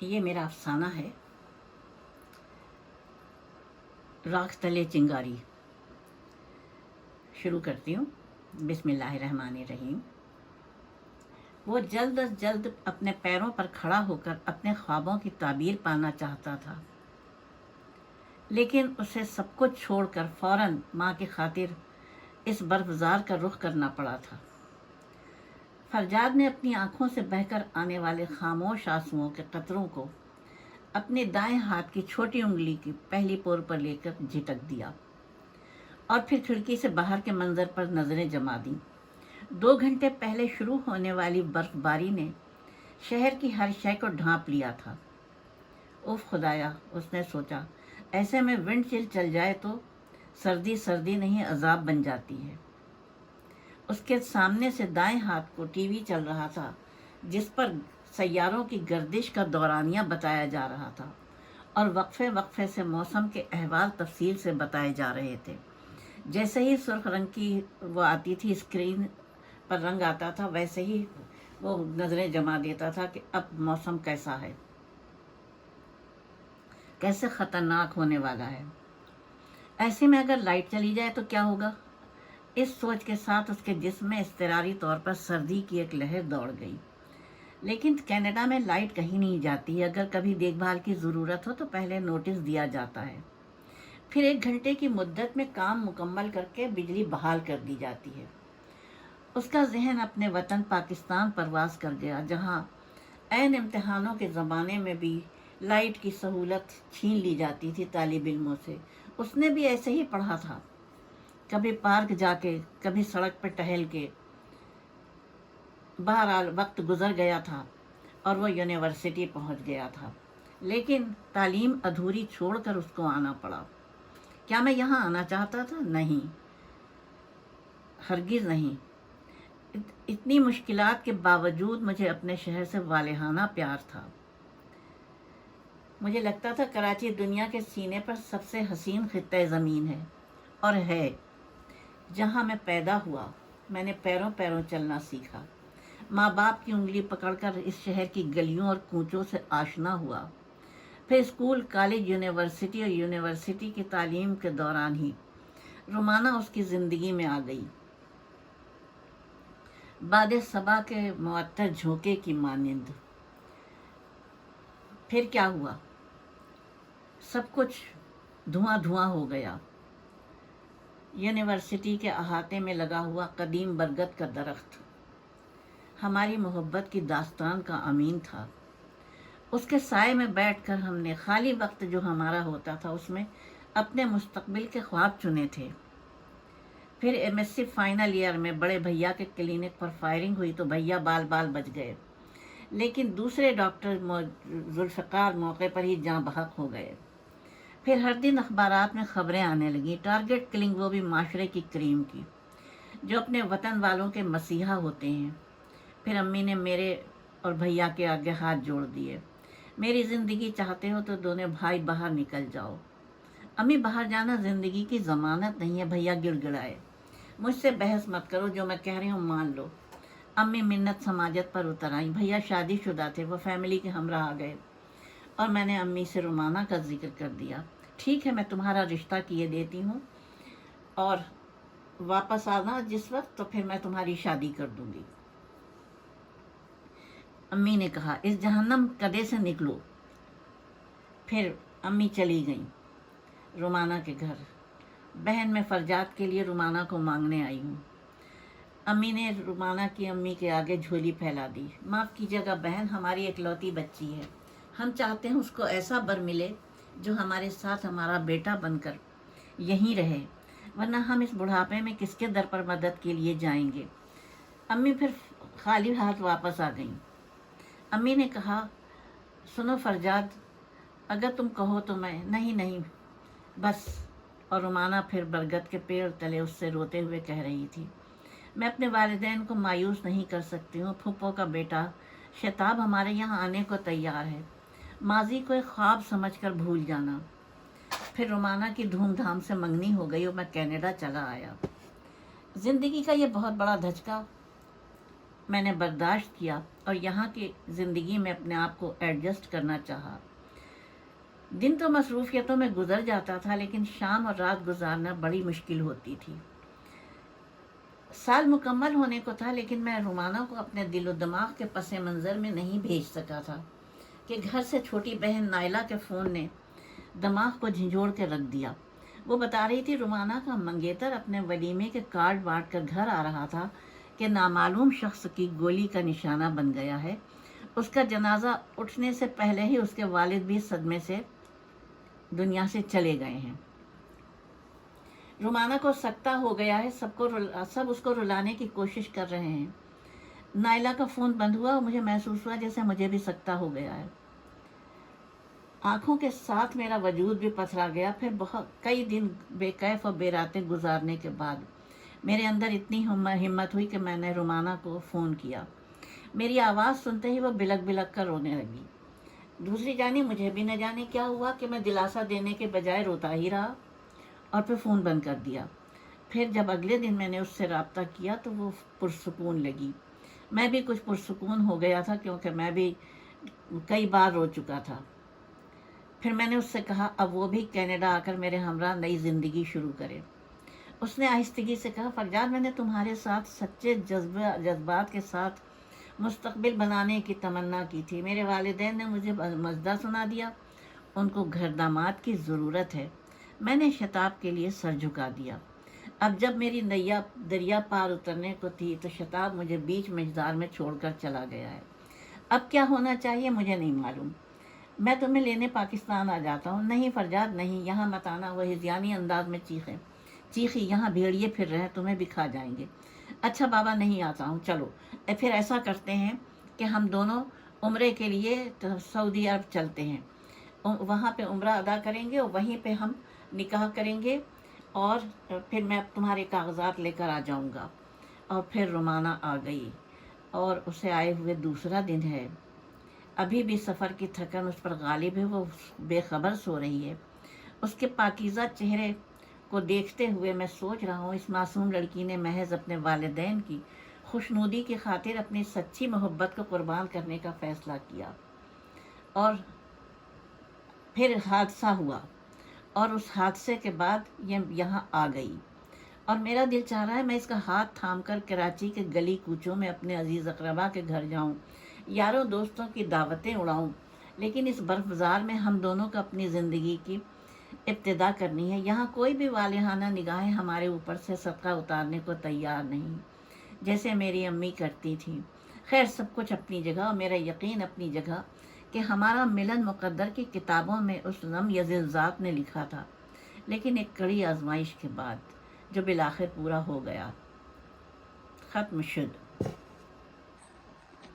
یہ میرا افسانہ ہے۔ راکھ تلے چنگاری۔ شروع کرتی ہوں۔ بسم اللہ الرحمن الرحیم۔ وہ جلد از جلد اپنے پیروں پر کھڑا ہو کر اپنے خوابوں کی تعبیر پانا چاہتا تھا۔ لیکن اسے سب کچھ چھوڑ کر فوراً ماں کی خاطر اس برفزار کا رخ کرنا پڑا تھا۔ فرجاد نے اپنی آنکھوں سے بہہ کر آنے والے خاموش آنسوؤں کے قطروں کو اپنے دائیں ہاتھ کی چھوٹی انگلی کی پہلی پور پر لے کر جھٹک دیا اور پھر کھڑکی سے باہر کے منظر پر نظریں جما دیں۔ دو گھنٹے پہلے شروع ہونے والی برف باری نے شہر کی ہر شے کو ڈھانپ لیا تھا۔ اف خدایا، اس نے سوچا، ایسے میں ونڈ چل چل جائے تو سردی سردی نہیں عذاب بن جاتی ہے۔ اس کے سامنے سے دائیں ہاتھ کو ٹی وی چل رہا تھا، جس پر سیاروں کی گردش کا دورانیہ بتایا جا رہا تھا اور وقفے وقفے سے موسم کے احوال تفصیل سے بتائے جا رہے تھے۔ جیسے ہی سرخ رنگ کی وہ آتی تھی، اسکرین پر رنگ آتا تھا، ویسے ہی وہ نظریں جما دیتا تھا کہ اب موسم کیسا ہے۔ کیسے خطرناک ہونے والا ہے۔ ایسے میں اگر لائٹ چلی جائے تو کیا ہوگا؟ اس سوچ کے ساتھ اس کے جسم میں اضطراری طور پر سردی کی ایک لہر دوڑ گئی۔ لیکن کینیڈا میں لائٹ کہیں نہیں جاتی، اگر کبھی دیکھ بھال کی ضرورت ہو تو پہلے نوٹس دیا جاتا ہے۔ پھر ایک گھنٹے کی مدت میں کام مکمل کر کے بجلی بحال کر دی جاتی ہے۔ اس کا ذہن اپنے وطن پاکستان پرواز کر گیا، جہاں عین امتحانوں کے زمانے میں بھی لائٹ کی سہولت چھین لی جاتی تھی طالب علموں سے۔ اس نے بھی ایسے ہی پڑھا تھا۔ کبھی پارک جا کے، کبھی سڑک پہ ٹہل کے۔ بہرحال وقت گزر گیا تھا اور وہ یونیورسٹی پہنچ گیا تھا۔ لیکن تعلیم ادھوری چھوڑ کر اس کو آنا پڑا۔ کیا میں یہاں آنا چاہتا تھا؟ نہیں۔ ہرگز نہیں۔ اتنی مشکلات کے باوجود مجھے اپنے شہر سے والہانہ پیار تھا۔ مجھے لگتا تھا کراچی دنیا کے سینے پر سب سے حسین خطۂ زمین ہے۔ اور ہے۔ جہاں میں پیدا ہوا، میں نے پیروں پیروں چلنا سیکھا۔ ماں باپ کی انگلی پکڑ کر اس شہر کی گلیوں اور کوچوں سے آشنا ہوا۔ پھر اسکول، کالج، یونیورسٹی اور یونیورسٹی کی تعلیم کے دوران ہی رومانہ اس کی زندگی میں آ گئی۔ باد صبا کے معطر جھونکے کی مانند۔ پھر کیا ہوا؟ سب کچھ دھواں دھواں ہو گیا۔ یونیورسٹی کے احاطے میں لگا ہوا قدیم برگد کا درخت۔ ہماری محبت کی داستان کا امین تھا۔ اس کے سائے میں بیٹھ کر ہم نے خالی وقت جو ہمارا ہوتا تھا، اس میں اپنے مستقبل کے خواب چنے تھے۔ پھر M S C final year میں بڑے بھیا کے کلینک پر فائرنگ ہوئی تو بھیا بال بال بچ گئے۔ لیکن دوسرے ڈاکٹر ذوالفقار موقع پر ہی جاں بحق ہو گئے۔ پھر ہر دن اخبارات میں خبریں آنے لگیں۔ ٹارگٹ کلنگ وہ بھی معاشرے کی کریم کی، جو اپنے وطن والوں کے مسیحا ہوتے ہیں۔ پھر امی نے میرے اور بھیا کے آگے ہاتھ جوڑ دیے۔ میری زندگی چاہتے ہو تو دونوں بھائی باہر نکل جاؤ۔ امی باہر جانا زندگی کی ضمانت نہیں ہے، بھیا گڑ گڑائے۔ مجھ سے بحث مت کرو، جو میں کہہ رہی ہوں مان لو۔ امی منت سماجت پر اتر آئیں۔ بھیا شادی شدہ تھے، وہ فیملی کے ہمراہ آ گئے۔ اور میں نے امی سے رومانہ کا ذکر کر دیا۔ ٹھیک ہے، میں تمہارا رشتہ کیے دیتی ہوں۔ اور واپس آنا جس وقت، تو پھر میں تمہاری شادی کر دوں گی۔ امی نے کہا، اس جہنم کدے سے نکلو؟ پھر امی چلی گئیں رومانہ کے گھر۔ بہن، میں فرجات کے لیے رومانہ کو مانگنے آئی ہوں۔ امی نے رومانہ کی امی کے آگے جھولی پھیلا دی۔ معاف کیجیے گا بہن، ہماری اکلوتی بچی ہے۔ ہم چاہتے ہیں اس کو ایسا بر ملے جو ہمارے ساتھ ہمارا بیٹا بن کر یہیں رہے، ورنہ ہم اس بڑھاپے میں کس کے در پر مدد کے لیے جائیں گے؟ امی پھر خالی ہاتھ واپس آ گئیں۔ امی نے کہا، سنو فرجاد، اگر تم کہو تو میں نہیں نہیں، بس اور رومانہ پھر برگد کے پیڑ تلے اس سے روتے ہوئے کہہ رہی تھی، میں اپنے والدین کو مایوس نہیں کر سکتی ہوں پھپھو کا بیٹا شتاب ہمارے یہاں آنے کو تیار ہے۔ ماضی کو ایک خواب سمجھ کر بھول جانا۔ پھر رومانہ کی دھوم دھام سے منگنی ہو گئی اور میں کینیڈا چلا آیا۔ زندگی کا یہ بہت بڑا دھچکا میں نے برداشت کیا اور یہاں کی زندگی میں اپنے آپ کو ایڈجسٹ کرنا چاہا۔ دن تو مصروفیتوں میں گزر جاتا تھا، لیکن شام اور رات گزارنا بڑی مشکل ہوتی تھی۔ سال مکمل ہونے کو تھا، لیکن میں رومانہ کو اپنے دل و دماغ کے پس منظر میں نہیں بھیج سکا تھا۔ کہ گھر سے چھوٹی بہن نائلہ کے فون نے دماغ کو جھنجھوڑ کے رکھ دیا۔ وہ بتا رہی تھی رومانہ کا منگیتر اپنے ولیمے کے کارڈ بانٹ کر گھر آ رہا تھا کہ نامعلوم شخص کی گولی کا نشانہ بن گیا ہے۔ اس کا جنازہ اٹھنے سے پہلے ہی اس کے والد بھی صدمے سے دنیا سے چلے گئے ہیں۔ رومانہ کو سکتا ہو گیا ہے، سب کو سب اس کو رلانے کی کوشش کر رہے ہیں۔ نائلہ کا فون بند ہوا اور مجھے محسوس ہوا جیسے مجھے بھی سکتا ہو گیا ہے۔ آنکھوں کے ساتھ میرا وجود بھی پتھرا گیا، پھر بہت، کئی دن بے کیف اور بے راتیں گزارنے کے بعد میرے اندر اتنی ہمت ہوئی کہ میں نے رومانہ کو فون کیا۔ میری آواز سنتے ہی وہ بلک بلک کر رونے لگی۔ دوسری جانی مجھے بھی نہ جانے کیا ہوا کہ میں دلاسا دینے کے بجائے روتا ہی رہا اور پھر فون بند کر دیا۔ پھر جب اگلے دن میں نے اس سے رابطہ کیا تو وہ پرسکون لگی۔ میں بھی کچھ پرسکون ہو گیا تھا کیونکہ میں بھی کئی بار رو چکا تھا۔ پھر میں نے اس سے کہا، اب وہ بھی کینیڈا آ کر میرے ہمراہ نئی زندگی شروع کرے۔ اس نے آہستگی سے کہا فرجاد میں نے تمہارے ساتھ سچے جذبہ جذبات کے ساتھ مستقبل بنانے کی تمنا کی تھی۔ میرے والدین نے مجھے مزدہ سنا دیا۔ ان کو گھر داماد کی ضرورت ہے۔ میں نے شتاب کے لیے سر جھکا دیا۔ اب جب میری نیا دریا پار اترنے کو تھی تو شتاب مجھے بیچ مجدار میں چھوڑ کر چلا گیا ہے۔ اب کیا ہونا چاہیے مجھے نہیں معلوم۔ میں تمہیں لینے پاکستان آ جاتا ہوں۔ نہیں فرجاد نہیں، یہاں مت آنا، وہ ہزیانی انداز میں چیخیں۔ چیخی، یہاں بھیڑیے پھر رہے تمہیں بھی کھا جائیں گے۔ اچھا بابا، نہیں آتا ہوں، چلو۔ پھر ایسا کرتے ہیں کہ ہم دونوں عمرے کے لیے سعودی عرب چلتے ہیں۔ وہاں پہ عمرہ ادا کریں گے اور وہیں پہ ہم نکاح کریں گے۔ اور پھر میں تمہارے کاغذات لے کر آ جاؤں گا۔ اور پھر رومانہ آ گئی۔ اور اسے آئے ہوئے دوسرا دن ہے۔ ابھی بھی سفر کی تھکن اس پر غالب ہے، وہ بے خبر سو رہی ہے۔ اس کے پاکیزہ چہرے کو دیکھتے ہوئے میں سوچ رہا ہوں، اس معصوم لڑکی نے محض اپنے والدین کی خوشنودی کی خاطر اپنی سچی محبت کو قربان کرنے کا فیصلہ کیا۔ اور پھر حادثہ ہوا۔ اور اس حادثے کے بعد یہ یہاں آ گئی۔ اور میرا دل چاہ رہا ہے میں اس کا ہاتھ تھام کر کراچی کے گلی کوچوں میں اپنے عزیز اقربا کے گھر جاؤں۔ یاروں دوستوں کی دعوتیں اڑاؤں، لیکن اس برف زار میں ہم دونوں کو اپنی زندگی کی ابتدا کرنی ہے۔ یہاں کوئی بھی والہانہ نگاہیں ہمارے اوپر سے صدقہ اتارنے کو تیار نہیں، جیسے میری امی کرتی تھیں۔ خیر، سب کچھ اپنی جگہ، اور میرا یقین اپنی جگہ کہ ہمارا ملن مقدر کی کتابوں میں اس نم یزل ذات نے لکھا تھا۔ لیکن ایک کڑی آزمائش کے بعد جو بالآخر پورا ہو گیا۔ ختم شد۔